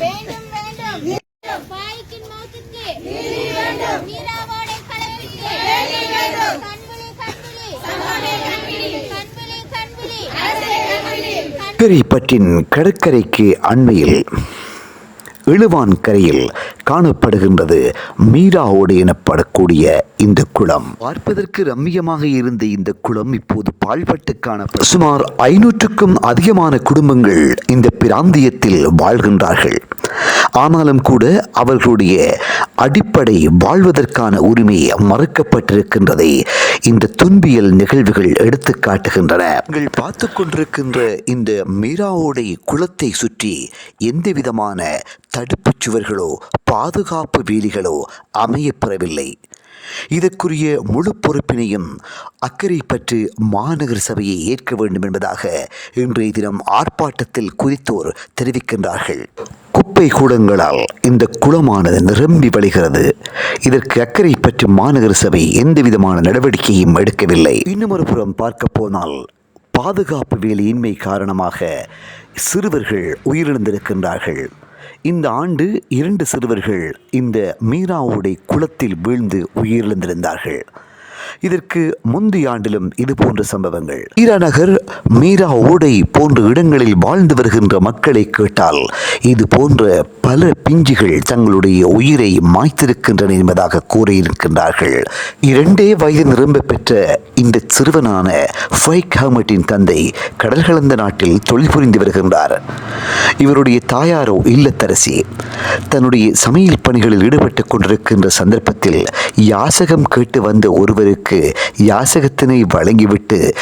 வேண்டும் வேண்டும் பாய்க்கின் மௌத்துக்கு நீராவோடை கண்புலி கடற்கரைக்கு அண்மையில் இழுவான் கரையில் காணப்படுகின்றது. மீராவோடு எனப்படக்கூடிய இந்த குளம். பார்ப்பதற்கு ரம்மியமாக இருந்த இந்த குளம் இப்போது பாழ்பட்டு காணப்படும் சுமார் ஐநூற்றுக்கும் அதிகமான குடும்பங்கள் இந்த பிராந்தியத்தில் வாழ்கின்றார்கள். ஆனாலும் கூட அவர்களுடைய அடிப்படை வாழ்வதற்கான உரிமை மறுக்கப்பட்டிருக்கின்றதை. இந்த துன்பியல் நிகழ்வுகள் எடுத்து காட்டுகின்றன. நீங்கள் பார்த்து கொண்டிருக்கின்ற இந்த மீராவோடை குளத்தை சுற்றி எந்த விதமான தடுப்புச் சுவர்களோ பாதுகாப்பு வேலிகளோ அமையப்பெறவில்லை இதற்குரிய முழு பொறுப்பினையும் அக்கறைப்பற்று மாநகர சபையை ஏற்க வேண்டும் என்பதாக இன்றைய தினம் ஆர்ப்பாட்டத்தில் குறித்தோர் தெரிவிக்கின்றார்கள். குப்பை கூடங்களால் இந்த குளமானது நிரம்பி வழிகிறது. இதற்கு அக்கறை பற்றி மாநகர சபை எந்த விதமான நடவடிக்கையும் எடுக்கவில்லை. இன்னும் புறம் பார்க்க போனால் பாதுகாப்பு வேலையின்மை காரணமாக சிறுவர்கள் உயிரிழந்திருக்கின்றார்கள். இந்த ஆண்டு இரண்டு சிறுவர்கள் இந்த மீராவுடைய குளத்தில் வீழ்ந்து உயிரிழந்திருந்தார்கள். இதற்கு முந்தைய ஆண்டிலும் இது போன்ற சம்பவங்கள். மீரா நகர் மீரா ஓடை போன்ற இடங்களில் வாழ்ந்து வருகின்ற மக்களை கேட்டால் இது போன்ற பல பிஞ்சுகள் தங்களுடைய உயிரை மாய்த்திருக்கின்றன என்பதாக கூறியிருக்கின்றார்கள். இரண்டே வயது நிரம்ப பெற்ற இந்த சிறுவனான ஃபைக் ஹாமட்டின் தந்தை கடல் கலந்த நாட்டில் தொழில் புரிந்து வருகின்றார். இவருடைய தாயாரோ இல்லத்தரசி தன்னுடைய சமையல் பணிகளில் ஈடுபட்டுக் கொண்டிருக்கின்ற சந்தர்ப்பத்தில் யாசகம் கேட்டு வந்த ஒருவருக்கு யாசகத்தினை வழங்கிவிட்டு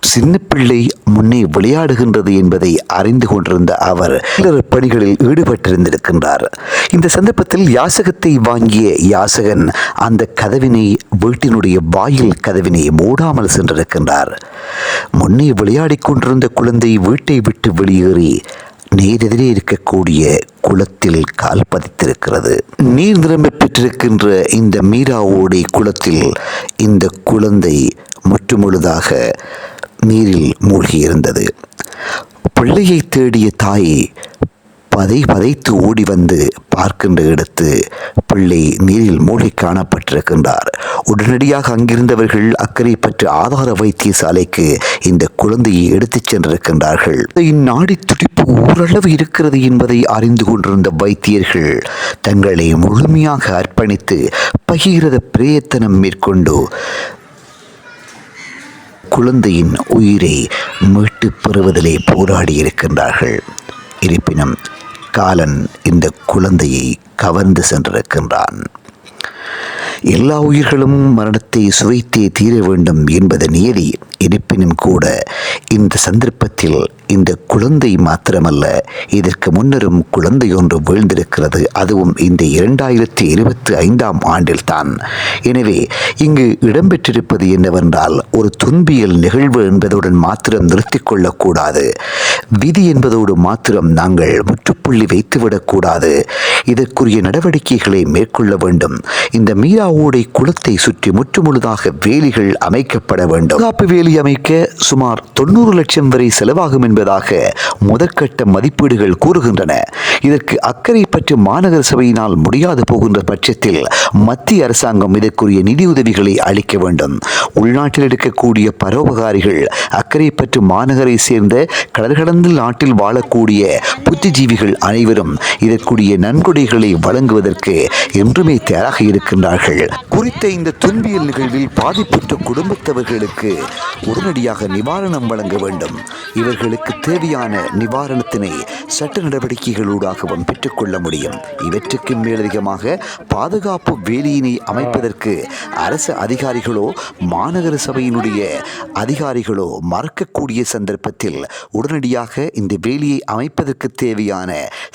சின்ன பிள்ளை முன்னே விளையாடுகின்றது என்பதை அறிந்து கொண்டிருந்த அவர் சிலர் பணிகளில் ஈடுபட்டிருந்திருக்கின்றார். இந்த சந்தர்ப்பத்தில் யாசகத்தை வாங்கிய யாசகன் அந்த கதவினை வீட்டினுடைய வாயில் கதவினை மூடாமல் சென்றிருக்கின்றார். முன்னே விளையாடிக் கொண்டிருந்த குழந்தை வீட்டை விட்டு வெளியேறி நீரெதிரே இருக்கக்கூடிய குளத்தில் கால் பதித்திருக்கிறது. நீர் நிரம்பி பெற்றிருக்கின்ற இந்த மீராவோடை குளத்தில் இந்த குழந்தை முற்றுமுழுதாக நீரில் மூழ்கியிருந்தது. பிள்ளையை தேடிய தாய் பதை பதைத்து ஓடி வந்து பார்க்கின்ற இடத்து பிள்ளை நீரில் மூழ்கி காணப்பட்டிருக்கின்றார். உடனடியாக அங்கிருந்தவர்கள் அக்கறை பற்றி ஆதார வைத்தியசாலைக்கு இந்த குழந்தையை எடுத்துச் சென்றிருக்கின்றார்கள். நாடி துடிப்பு ஓரளவு இருக்கிறது என்பதை அறிந்து கொண்டிருந்த வைத்தியர்கள் தங்களை முழுமையாக அர்ப்பணித்து பகிரத பிரயத்தனம் மேற்கொண்டு குழந்தையின் உயிரை மீட்டு பெறுவதிலே போராடி இருக்கின்றார்கள் இருப்பினும் காலன் இந்த குழந்தையை கவர்ந்து சென்றிருக்கின்றான். எல்லா உயிர்களும் மரணத்தை சுவைத்தே தீர வேண்டும் என்பது நியதி இருப்பினும் கூட இந்த சந்தர்ப்பத்தில் இந்த குழந்தை மாத்திரமல்ல இதற்கு முன்னரும் குழந்தை ஒன்று வீழ்ந்திருக்கிறது. அதுவும் இந்த இரண்டாயிரத்தி இருபத்தி ஐந்தாம் ஆண்டில்தான். எனவே இங்கு இடம்பெற்றிருப்பது என்னவென்றால் ஒரு துன்பியல் நிகழ்வு என்பதுடன் மாத்திரம் நிறுத்திக்கொள்ளக்கூடாது விதி என்பதோடு மாத்திரம் நாங்கள் முற்றுப்புள்ளி வைத்துவிடக்கூடாது. இதற்குரிய நடவடிக்கைகளை மேற்கொள்ள வேண்டும். இந்த மீராவோடை குளத்தை சுற்றி முற்றுமுழுதாக வேலிகள் அமைக்கப்பட வேண்டும். காப்பு வேலி அமைக்க சுமார் தொண்ணூறு லட்சம் வரை செலவாகும் என்பதாக முதற்கட்ட மதிப்பீடுகள் கூறுகின்றன. இதற்கு அக்கறை பற்றி மாநகர சபையினால் முடியாது போகின்ற பட்சத்தில் மத்திய அரசாங்கம் இதற்குரிய நிதியுதவிகளை அளிக்க வேண்டும். உள்நாட்டில் இருக்கக்கூடிய பரோபகாரிகள் அக்கறை பற்றி மாநகரை சேர்ந்த கடற்கடந்த நாட்டில் வாழக்கூடிய புத்திஜீவிகள் அனைவரும் இதற்குரிய நன்கொடைகளை வழங்குவதற்கு என்றுமே தயாராக இருக்கின்றார்கள். குறித்த இந்த துன்பியல் நிகழ்வில் பாதிப்புற்ற குடும்பத்தவர்களுக்கு உடனடியாக நிவாரணம் வழங்க வேண்டும். இவர்களுக்கு தேவையான நிவாரணத்தினை சட்ட நடவடிக்கைகளூடாகவும் பெற்றுக்கொள்ள முடியும். இவற்றுக்கு மேலதிகமாக பாதுகாப்பு வேலியினை அமைப்பதற்கு அரசு அதிகாரிகளோ மாநகர சபையினுடைய அதிகாரிகளோ மறக்கக்கூடிய சந்தர்ப்பத்தில் உடனடியாக இந்த வேலியை அமைப்பதற்கு தேவையான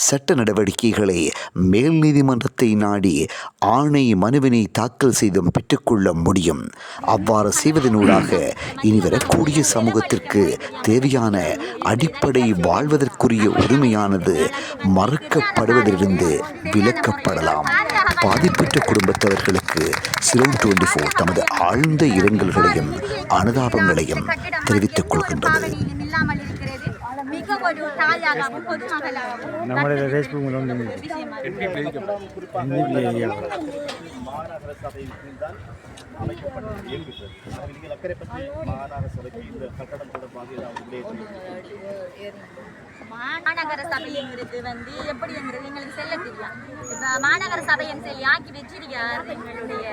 சட்ட நடவடிக்கைகளை மேல் நீதிமன்றத்தை நாடி ஆணை மனுவினை தாக்கல் செய்தும் பெற்றுக்கொள்ள முடியும். அவ்வாறு செய்வதனூடாக இனி வரக்கூடிய சமூகத்திற்கு தேவையான அடிப்படை வாழ்வதற்குரிய உரிமையானது மறுக்கப்படுவதிலிருந்து விலக்கப்படலாம். பாதிப்புற்ற குடும்பத்தவர்களுக்கு சிலோன் டுவெண்டி ஃபோர் தமது ஆழ்ந்த இரங்கல்களையும் அனுதாபங்களையும் தெரிவித்துக் கொள்கின்றது. நம்மளுடைய ஃபேஸ்புக் மூலம் மாநகர சபையின் வந்து தான் அமைக்கப்பட்டு இயங்குகிறது நீங்கள் மாநகர சபைக்கு இந்த கட்டடம் தொடர்பாக ஏதாவது மாநகர சபைங்கிறது வந்து எப்படிங்கிறது எங்களுக்கு செல்ல தெரியும் இப்ப மாநகர சபைன்னு சொல்லி ஆக்கி வச்சிருக்கார் எங்களுடைய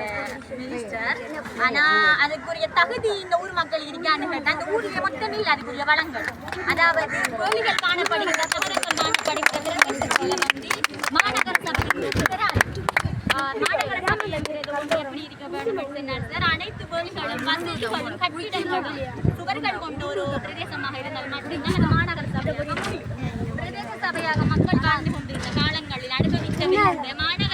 மினிஸ்டர் ஆனா அதுக்குரிய தகுதி இந்த ஊர் மக்கள் இருக்கான்னு கேட்டா அந்த ஊர்லயே மட்டுமே இல்லை அதுக்குரிய வளங்கள் அதாவது கோயில்கள் காணப்படுகிற காணப்படுகிற வந்து மாநகர வந்து எப்படி இருக்க வேண்டும் என்று அனைத்து வசதிகளும் கட்டிடங்களும் சுவர்கள் கொண்ட ஒரு பிரதேசமாக இருந்தால் மட்டும்தான் அது மாநகர சபையாக பிரதேச சபையாக மக்கள் வாழ்ந்து கொண்டிருந்த காலங்களில் அனுபவிக்கவிருந்த மாநகர